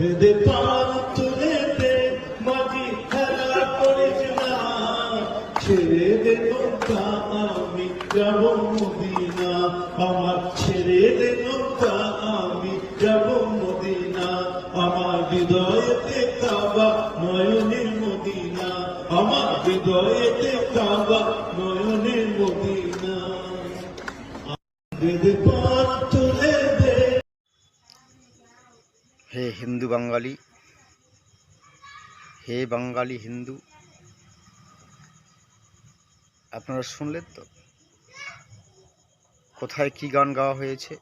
বেদে পার তুলে দে মাঝি খেলা করিস না। ছেড়ে দে নৌকা, আমি যাব মদিনা। আমার ছেড়ে দে নৌকা, আমি যাব মদিনা। আমার হৃদয়েতে কাবা, নয়নের মদিনা। আমার হৃদয়েতে কাবা, নয়নের মদিনা। বেদে পার হিন্দু বাঙালি। হে বাঙালি হিন্দু। আপনারা শুনলেন তো? কোথায় কি গান গাওয়া হয়েছে?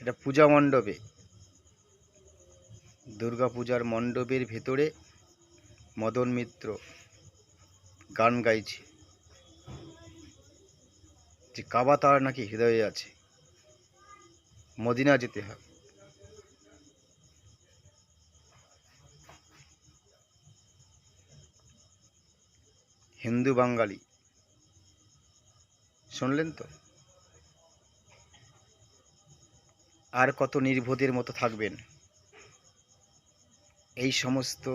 এটা পূজা মণ্ডপে। দুর্গা পূজার মণ্ডপের ভেতরে মদন মিত্র গান গাইছে। যে কাবা তার নাকি হৃদয়ে আছে। মদিনা যেতে হবে হিন্দু বাঙালি। শুনলেন তো? আর কত নির্বোধের মতো থাকবেন। এই সমস্ত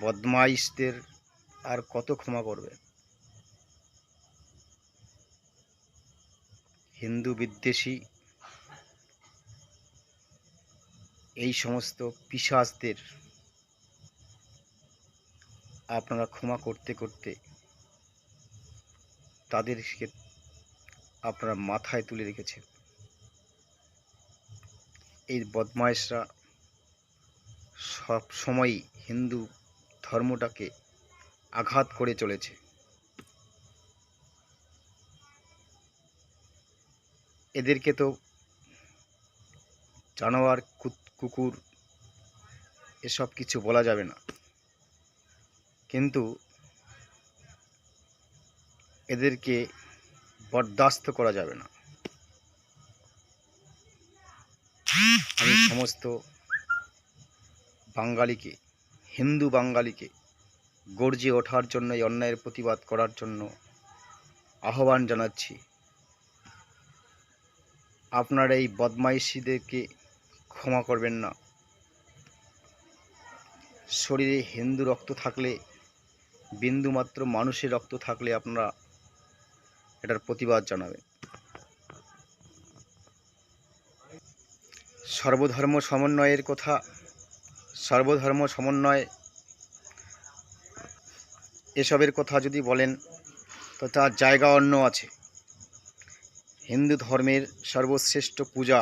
বদমাইশদের আর কত ক্ষমা করবেন? হিন্দু বিদ্বেষী এই সমস্ত পিশাচদের আপনারা ক্ষমা করতে করতে তাদেরকে আপনারা মাথায় তুলে রেখেছেন। এই বদমাইশরা সব সময়ই হিন্দু ধর্মটাকে আঘাত করে চলেছে। এদেরকে তো জানোয়ার কুত- কুকুর, এসব কিছু বলা যাবে না। কিন্তু এদেরকে বরদাস্ত করা যাবে না। আমি সমস্ত বাঙালিকে, হিন্দু বাঙালিকে গর্জে ওঠার জন্য, এই অন্যায়ের প্রতিবাদ করার জন্য আহ্বান জানাচ্ছি। আপনারা এই বদমাইশিদেরকে ক্ষমা করবেন না। শরীরে হিন্দু রক্ত থাকলে, বিন্দুমাত্র মানুষের রক্ত থাকলে আপনারা এটার প্রতিবাদ জানাবেন। সর্বধর্ম সমন্বয়ের কথা, সর্বধর্ম সমন্বয় এসবের কথা যদি বলেন, তো তার জায়গা অন্য আছে। হিন্দু ধর্মের সর্বশ্রেষ্ঠ পূজা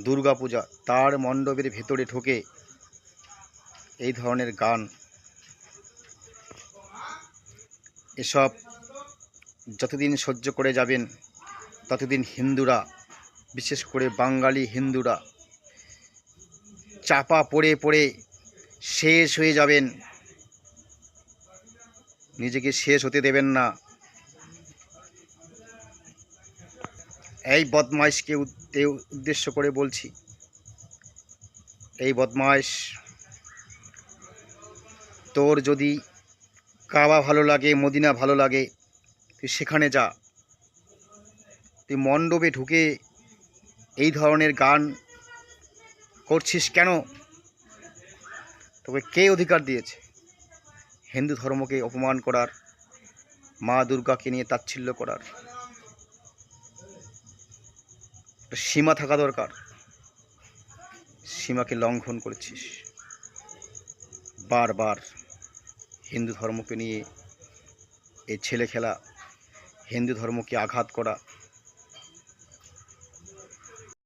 দুর্গা পূজা তার মণ্ডপের ভেতরে ঢোকে এই ধরনের গান। এসব যতদিন সহ্য করে যাবেন, ততদিন হিন্দুরা, বিশেষ করে বাঙালি হিন্দুরা, চাপা পড়ে পড়ে শেষ হয়ে যাবেন। নিজেকে শেষ হতে দেবেন না। এই বদমাইশকে উদ্দেশ্য করে বলছি। এই বদমাইশ, তোর যদি কাবা ভালো লাগে, মদিনা ভালো লাগে, তুই সেখানে যা। তুই মণ্ডপে ঢুকে এই ধরনের গান করছিস কেন? তোকে কে অধিকার দিয়েছে? হিন্দু ধর্মকে অপমান করার, মা দুর্গাকে নিয়ে তাচ্ছিল্য করার। সীমা থাকা দরকার। সীমাকে লঙ্ঘন করেছিস। বারবার হিন্দু ধর্মকে নিয়ে এই ছেলে খেলা হিন্দু ধর্মকে আঘাত করা